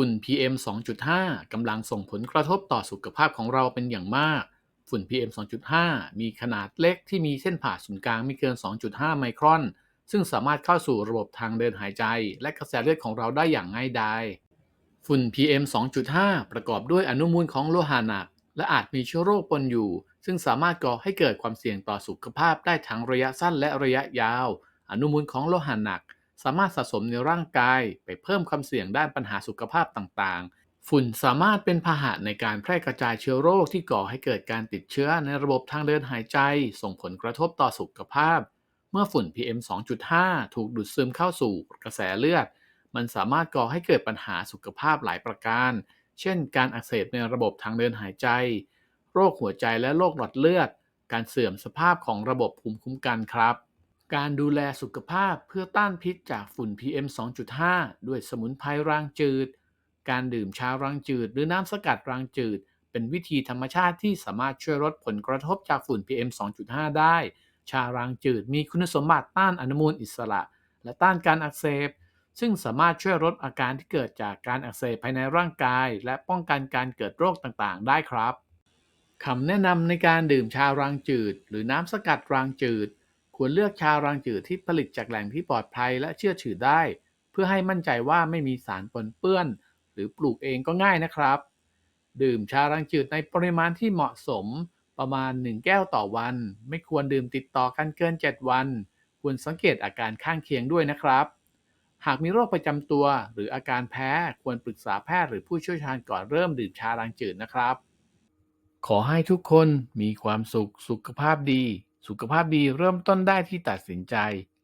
ฝุ่น PM 2.5 กำลังส่งผลกระทบต่อสุขภาพของเราเป็นอย่างมาก ฝุ่น PM 2.5 มีขนาดเล็กที่มีเส้นผ่าศูนย์กลางไม่เกิน 2.5 ไมครอน ซึ่งสามารถเข้าสู่ระบบทางเดินหายใจ และกระแสเลือดของเราได้อย่างง่ายดายฝุ่น PM 2.5 ประกอบด้วยอนุมูลของโลหะหนัก และอาจมีเชื้อโรคปนอยู่ ซึ่งสามารถก่อให้เกิดความเสี่ยงต่อสุขภาพได้ทั้งระยะสั้นและระยะยาว อนุมูลของโลหะหนัก สามารถสะสมในร่างกายไปเพิ่มความเสี่ยงด้านปัญหาสุขภาพต่างๆ ฝุ่นสามารถเป็นพาหะในการแพร่กระจายเชื้อโรคที่ก่อให้เกิดการติดเชื้อในระบบทางเดินหายใจ ส่งผลกระทบต่อสุขภาพ เมื่อฝุ่น PM 2.5 ถูกดูดซึมเข้าสู่กระแสเลือด มันสามารถก่อให้เกิดปัญหาสุขภาพหลายประการ เช่น การอักเสบในระบบทางเดินหายใจ โรคหัวใจและโรคหลอดเลือด การเสื่อมสภาพของระบบภูมิคุ้มกันครับ การดูแลสุขภาพเพื่อต้านพิษจากฝุ่น PM 2.5 ด้วยสมุนไพรรางจืด การดื่มชารางจืด หรือน้ำสกัดรางจืด เป็นวิธีธรรมชาติที่สามารถช่วยลดผลกระทบจากฝุ่น PM 2.5 ได้ ชารางจืดมีคุณสมบัติต้านอนุมูลอิสระ และต้านการอักเสบ ซึ่งสามารถช่วยลดอาการที่เกิดจากการอักเสบภายในร่างกาย และป้องกันการเกิดโรคต่างๆ ได้ครับคำแนะนำในการดื่มชารางจืด หรือน้ำสกัดรางจืด ควรเลือกชารางจืดที่ผลิตจากแหล่งที่ปลอดภัยและเชื่อถือได้ เพื่อให้มั่นใจว่าไม่มีสารปนเปื้อน หรือปลูกเองก็ง่ายนะครับ ดื่มชารางจืดในปริมาณที่เหมาะสมประมาณ 1 แก้วต่อวัน ไม่ควรดื่มติดต่อกันเกิน 7 วัน ควรสังเกตอาการข้างเคียงด้วยนะครับ หากมีโรคประจำตัว หรืออาการแพ้ควรปรึกษาแพทย์หรือผู้เชี่ยวชาญก่อนเริ่มดื่มชารางจืดนะครับ ขอให้ทุกคนมีความสุขสุขภาพดี สุขภาพดีเริ่มต้นได้ที่ตัดสินใจ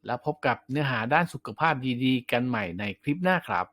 และพบกับเนื้อหาด้านสุขภาพดีๆ กันใหม่ในคลิปหน้าครับ